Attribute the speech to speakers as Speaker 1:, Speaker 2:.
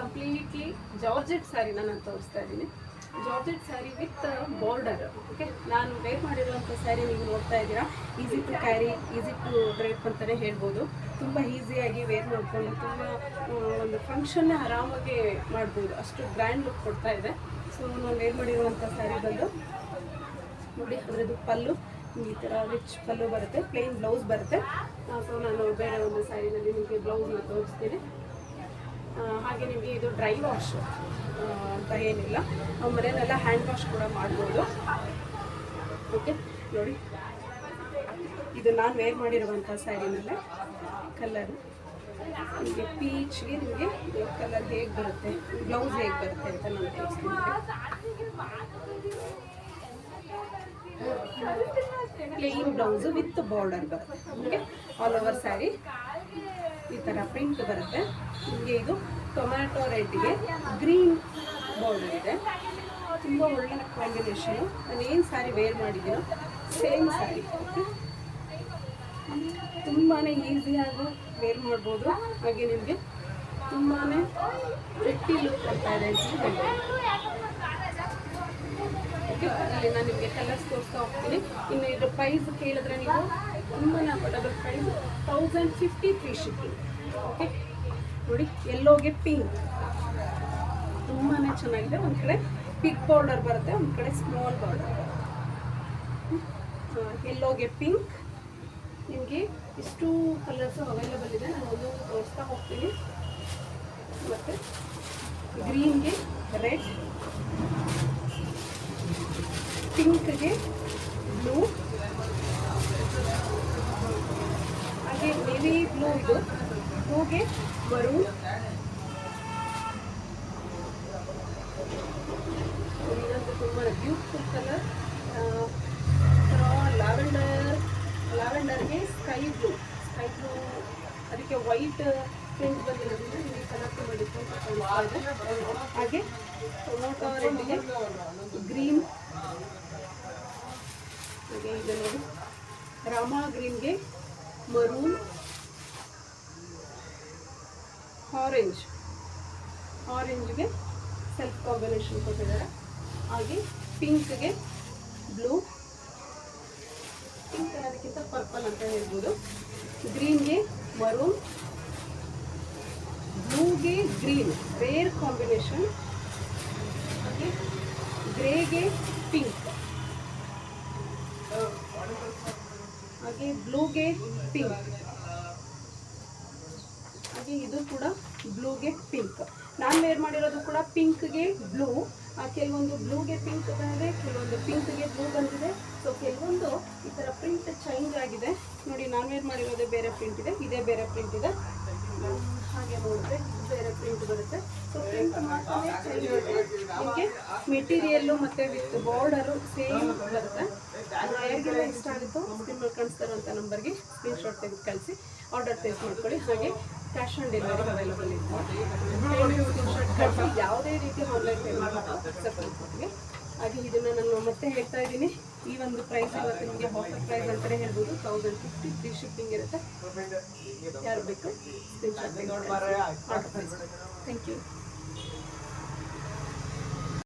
Speaker 1: Completely georgette ಸ್ಯಾರಿನ ನಾನು ತೋರಿಸ್ತಾ ಇದ್ದೀನಿ. Georgette sari with border okay ನಾನು ವೇರ್ ಮಾಡಿರುವಂಥ ಸ್ಯಾರಿ ನೀವು ನೋಡ್ತಾ ಇದ್ದೀರಾ. Easy to carry easy to drape ಅಂತಲೇ ಹೇಳ್ಬೋದು. ತುಂಬ ಈಸಿಯಾಗಿ ವೇರ್ ಮಾಡಿಕೊಂಡು, ತುಂಬ ಒಂದು ಫಂಕ್ಷನ್ನ ಆರಾಮಾಗಿ ಮಾಡ್ಬೋದು. ಅಷ್ಟು ಗ್ರ್ಯಾಂಡ್ ಲುಕ್ ಕೊಡ್ತಾ ಇದೆ. ಸೊ ನಾನು ವೇರ್ ಮಾಡಿರುವಂಥ ಸ್ಯಾರಿ ಬಂದು, ನೋಡಿ, ಅದರದ್ದು ಪಲ್ಲು, ಈ ಥರ ರಿಚ್ ಪಲ್ಲು ಬರುತ್ತೆ ಪ್ಲೇನ್ ಬ್ಲೌಸ್ ಬರುತ್ತೆ. ಸೊ ನಾನು ಬೇರೆ ಒಂದು ಸ್ಯಾರಿನಲ್ಲಿ ನಿಮಗೆ ಬ್ಲೌಸ್ನ ತೋರಿಸ್ತೀನಿ. ಹಾಗೆ ನಿಮಗೆ ಇದು ಡ್ರೈ ವಾಶ್ ಅಂತ ಏನಿಲ್ಲ. ಮನೆಯಲ್ಲೆಲ್ಲ ಹ್ಯಾಂಡ್ ವಾಶ್ ಕೂಡ ಮಾಡ್ಬೋದು. ಓಕೆ ನೋಡಿ. ಇದು ನಾನು ವೇರ್ ಮಾಡಿರುವಂಥ ಸ್ಯಾರಿನಲ್ಲೇ ಕಲರ್ ನಿಮಗೆ ಪೀಚ್ಗೆ ನಿಮಗೆ ಕಲರ್ ಹೇಗೆ ಬರುತ್ತೆ? ಬ್ಲೌಸ್ ಹೇಗೆ ಬರುತ್ತೆ ಅಂತ ನಾನು ತೋರಿಸ್ತೀನಿ ಪ್ಲೇನ್ ಬ್ಲೌಸು ವಿತ್ ಬಾರ್ಡರ್ ಬರುತ್ತೆ. ಓಕೆ ಆಲ್ ಓವರ್ ಸ್ಯಾರಿ ಥರ ಪ್ರಿಂಟ್ ಬರುತ್ತೆ. ನಿಮಗೆ ಇದು ಟೊಮ್ಯಾಟೊ ರೆಡ್ಗೆ ಗ್ರೀನ್ ಬಾರ್ಡರ್ ಇದೆ. ತುಂಬ ಒಳ್ಳೆ ಕಾಂಬಿನೇಷನು ನಾನು ಏನು ಸ್ಯಾರಿ ವೇರ್ ಮಾಡಿದ್ದೀನೋ ಸೇಮ್ ಸ್ಯಾರಿ ತುಂಬಾ ಈಸಿಯಾಗಿ ವೇರ್ ಮಾಡ್ಬೋದು. ಹಾಗೆ ನಿಮಗೆ ತುಂಬಾ ಗಟ್ಟಿ ಲುಕ್ ಕೊಡ್ತಾ ಇದೆ ಅಂತ ಅಲ್ಲಿ ನಾನು ನಿಮಗೆ ಕಲರ್ಸ್ ತೋರಿಸ್ತಾ ಹೋಗ್ತೀನಿ. ಇನ್ನು ಇದ್ರ ಪ್ರೈಸ್ ಕೇಳಿದ್ರೆ ನೀವು ತುಂಬಾ affordable price thousand fifty three shipping okay? ನೋಡಿ ಎಲ್ಲೋಗೆ ಪಿಂಕ್ ತುಂಬಾ ಚೆನ್ನಾಗಿದೆ. ಒಂದು ಕಡೆ ಪಿಕ್ ಪೌಡರ್ ಬರುತ್ತೆ, ಒಂದು ಕಡೆ ಸ್ಮಾಲ್ ಬಾರ್ಡರ್ ಎಲ್ಲೋಗೆ ಪಿಂಕ್ ನಿಮಗೆ ಇಷ್ಟು ಕಲರ್ಸು ಅವೈಲೇಬಲ್ ಇದೆ. ನಾನು ಒಂದು ತೋರಿಸ್ತಾ ಹೋಗ್ತೀನಿ. ಮತ್ತು ಗ್ರೀನ್ಗೆ ರೆಡ್ ಪಿಂಕ್ಗೆ ಬ್ಲೂ ಹಾಗೆ ನೆವಿ ಬ್ಲೂ ಇದು. ಮರೂನ್ ಇದಂತೂ ತುಂಬ ಬ್ಯೂಟಿಫುಲ್ ಕಲರ್ ಲ್ಯಾವೆಂಡರ್ ಲ್ಯಾವೆಂಡರ್ಗೆ ಸ್ಕೈ ಬ್ಲೂ ಸ್ಕೈ ಬ್ಲೂ ಅದಕ್ಕೆ ವೈಟ್ ಪ್ರಿಂಟ್ ಬಂದಿರೋದ್ರಿಂದ ನಿಮಗೆ ಕಲರ್ ಮಾಡಿ ಡಿಫ್ರೆಂಟ್ ಕಾಣಿಸ್ತಾ ಇದೆ ಹಾಗೆ ಟೊಮೊಟೊ ರೆಡ್ಗೆ ಗ್ರೀನ್ ಹಾಗೆ ಇದು ನೋಡಿ, ರಾಮ ಗ್ರೀನ್ಗೆ ಮರೂನ್ ಆರೆಂಜ್ ಆರೆಂಜ್ಗೆ ಸೆಲ್ಫ್ ಕಾಂಬಿನೇಷನ್ ಕೊಟ್ಟಿದ್ದಾರೆ. ಹಾಗೆ ಪಿಂಕ್ಗೆ ಬ್ಲೂ ಪಿಂಕ್ ಅನ್ನೋದಕ್ಕಿಂತ ಪರ್ಪಲ್ ಅಂತ ಹೇಳ್ಬೋದು. ಗ್ರೀನ್ಗೆ ಮರೂನ್ ಬ್ಲೂಗೆ ಗ್ರೀನ್ ರೇರ್ ಕಾಂಬಿನೇಷನ್ ಹಾಗೆ ಗ್ರೇಗೆ ಪಿಂಕ್ ಹಾಗೆ ಬ್ಲೂಗೆ ಪಿಂಕ್ ಹಾಗೆ ಇದು ಕೂಡ ಬ್ಲೂಗೆ ಪಿಂಕ್. ನಾನು ವೇರ್ ಮಾಡಿರೋದು ಕೂಡ ಪಿಂಕ್ಗೆ ಬ್ಲೂ. ಕೆಲವೊಂದು ಬ್ಲೂಗೆ ಪಿಂಕ್ ಬಂದಿದೆ, ಕೆಲವೊಂದು ಪಿಂಕ್ಗೆ ಬ್ಲೂ ಬಂದಿದೆ. ಸೊ ಕೆಲವೊಂದು ಈ ಥರ ಪ್ರಿಂಟ್ ಚೇಂಜ್ ಆಗಿದೆ. ನೋಡಿ, ನಾನು ವೇರ್ ಮಾಡಿರೋದೇ ಬೇರೆ ಪ್ರಿಂಟ್ ಇದೆ, ಇದೇ ಬೇರೆ ಪ್ರಿಂಟ್ ಇದೆ. ಹಾಗೆ ನೋಡಿದ್ರೆ ಬೇರೆ ಪ್ರಿಂಟ್ ಬರುತ್ತೆ. ಸೊ ಪ್ರಿಂಟ್ ಮಾತ್ರನೇ ಚೇಂಜ್ ಆಗುತ್ತೆ ನಿಮಗೆ ಮೆಟೀರಿಯಲ್ಲು ಮತ್ತು ವಿತ್ ಬಾರ್ಡರು ಸೇಮ್ ಬರುತ್ತೆ. ಯಾರಿಗೆಲ್ಲ ಇಷ್ಟ ಆಗುತ್ತೋ ಸ್ಕ್ರೀನ್ ಮೇಲೆ ಅಂತ ಇರೋಂಥ ನಂಬರ್ಗೆ ಸ್ಕ್ರೀನ್ಶಾಟ್ ತೆಗೆದು ಕಳಿಸಿ. ಆರ್ಡರ್ ಪ್ಲೇಸ್ ಮಾಡ್ಕೊಳ್ಳಿ. ಹಾಗೆ ಕ್ಯಾಶ್ ಆನ್ ಡೆಲಿವರಿ ಅವೈಲಬಲ್ ಇದೆ ಯಾವುದೇ ರೀತಿ ಆನ್ಲೈನ್ ಪೇಮೆಂಟ್ ಮಾಡ್ತೀವಿ ಹಾಗೆ ಇದನ್ನು ನಾನು ಮತ್ತೆ ಹೇಳ್ತಾ ಇದ್ದೀನಿ. ಈ ಒಂದು ಪ್ರೈಸ್ ಇವತ್ತು ನಿಮಗೆ ಆಫರ್ ಪ್ರೈಸ್ ಅಂತಲೇ ಹೇಳ್ಬೋದು. ತೌಸಂಡ್ ಫಿಫ್ಟಿ ಫ್ರೀ ಶಿಪ್ಪಿಂಗ್ ಇರುತ್ತೆ. ಯಾರು ಬೇಕು ಥ್ಯಾಂಕ್ ಯು